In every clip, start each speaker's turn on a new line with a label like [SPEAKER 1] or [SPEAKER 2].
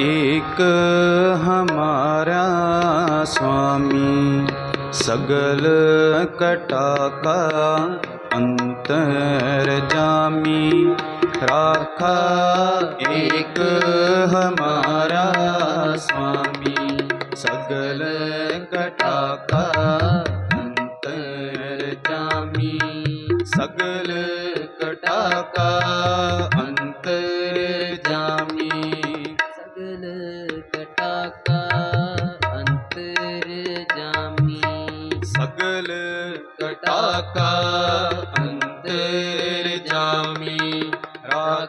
[SPEAKER 1] एक हमारा स्वामी सगल कटा का अंतर जामी राखा एक हमारा स्वामी सगल कटा का अंतर जामी सगल कटा का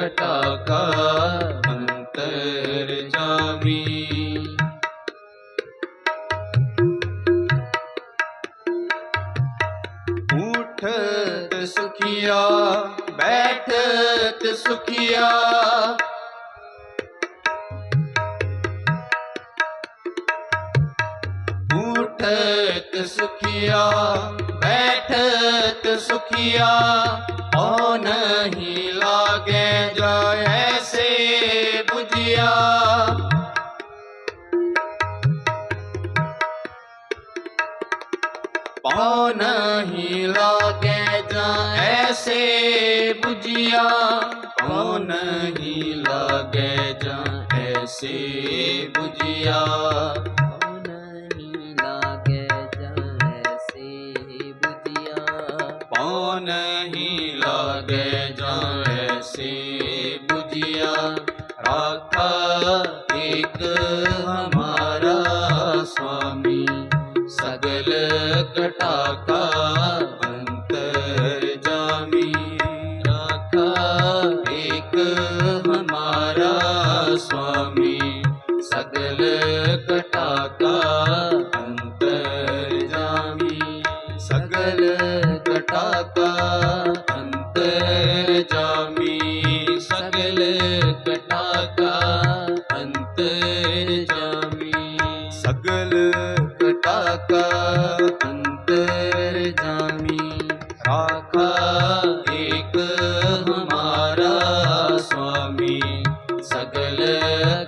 [SPEAKER 2] ਘਟਾ ਕਾ ਅੰਤਰ ਜਾਮੀ
[SPEAKER 1] ਉਠਤ ਸੁਖੀਆ ਬੈਠਤ ਸੁਖੀਆ ਉਠਤ ਸੁਖੀਆ ਬੈਠਤ सुखिया ओ नहीं लागे जाए ऐसे बुझिया पाओ नहीं लागे जाए ऐसे बुझिया पाओ नहीं लागे जाए ऐसे बुझिया ਕੋ
[SPEAKER 2] ਨਹੀਂ ਲਾਗੇ
[SPEAKER 1] ਜਾਵੇ ਸੇ ਬੁਝਿਆ ਰਾਖਾ ਇੱਕ ਹਮਾਰਾ ਸੁਆਮੀ ਸਗਲ ਕਟਾਕਾ ਅੰਤਰ ਜਾਮੀ। ਰਾਖਾ ਇੱਕ ਹਮਾਰਾ ਸੁਆਮੀ ਸਗਲ ਕਟਾਕਾ ਕਮਲ ਕਟਾਕਾ ਅੰਤਰ ਜਾਮੀ ਰਾਖਾ ਏਕ ਹਮਾਰਾ ਸੁਆਮੀ ਸਗਲ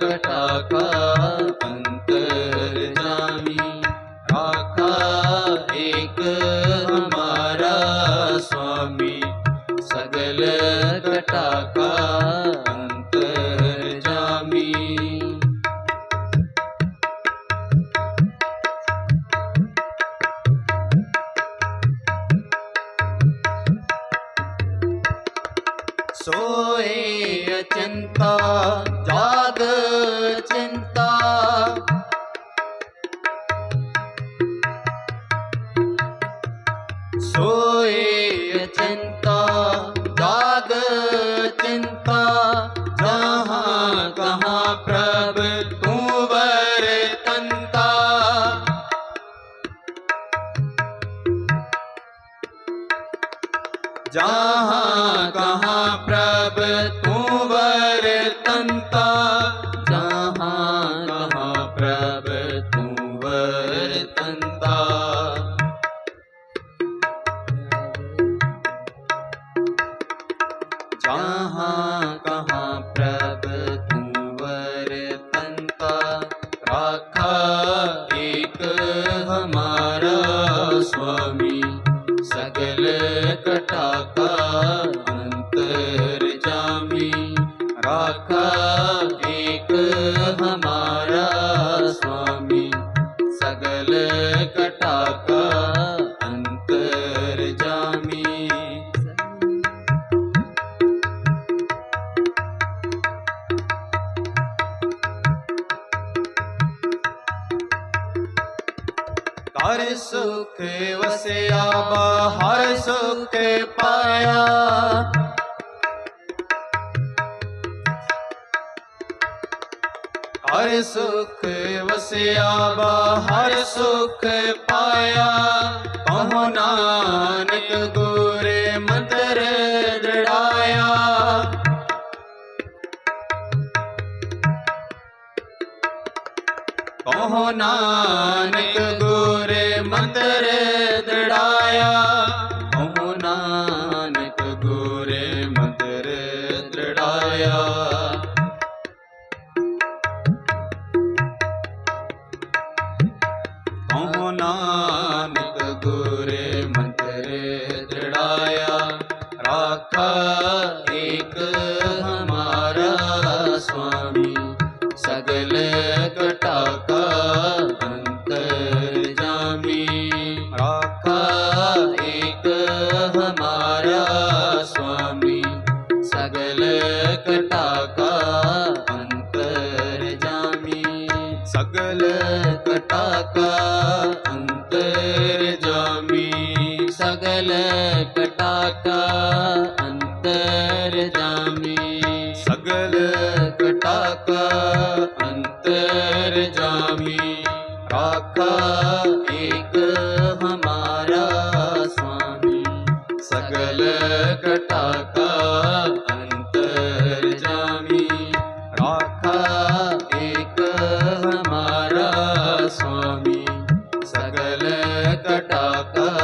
[SPEAKER 1] ਕਟਾਕਾ ਅੰਤਰ ਜਾਮੀ ਰਾਖਾ ਏਕ ਹਮਾਰਾ ਸੁਆਮੀ ਸਗਲ ਕਟਾਕਾ ਸੋਏ ਅਚੰਤਾ ਜਾਗ ਚਿੰਤਾ। जहाँ कहाँ प्रभ तू का एक हमारा स्वामी, सगल कटा का अंतर जामी हर सुख वसे आबा, हर सुख पाया। ਹਰ ਸੁਖ ਵਸਿਆ ਬਾ ਹਰ ਸੁਖ ਪਾਇਆ। ਕਹੋ ਨਾਨਕ ਗੁਰੇ ਮੰਤਰ ਦ੍ਰਿੜਾਇਆ ਕਹੋ ਨਾਨਕ ਗੁਰੇ ਮੰਤਰ ਦ੍ਰਿੜਾਇਆ ਨਾਨਕ ਗੁਰੇ ਮੰਤਰ ਦ੍ਰਿੜਾਇਆ ਰਾਖਾ ਏਕ ਹਮਾਰਾ ਸੁਆਮੀ ਸਗਲ ਘਟਾ ਕਾ ਅੰਤਰ ਜਾਮੀ। ਰਾਖਾ ਏਕ ਹਮਾਰਾ ਸੁਆਮੀ ਸਗਲ ਘਟਾ ਕਾ ਅੰਤਰ ਜਾਮੀ। ਸਗਲ ਘਟਾ ਕਾ ਅੰਤਰ ਜਾਮੀ।
[SPEAKER 2] ਸਗਲ ਕਟਾਕਾ ਅੰਤਰ ਜਾਮੀ।
[SPEAKER 1] ਰਾਖਾ
[SPEAKER 2] ਏਕ ਹਮਾਰਾ ਸੁਆਮੀ
[SPEAKER 1] ਸਗਲ ਕਟਾਕਾ ਅੰਤਰ ਜਾਮੀ। ਰਾਖਾ
[SPEAKER 2] ਏਕ ਹਮਾਰਾ
[SPEAKER 1] ਸੁਆਮੀ ਸਗਲ ਕਟਾਕਾ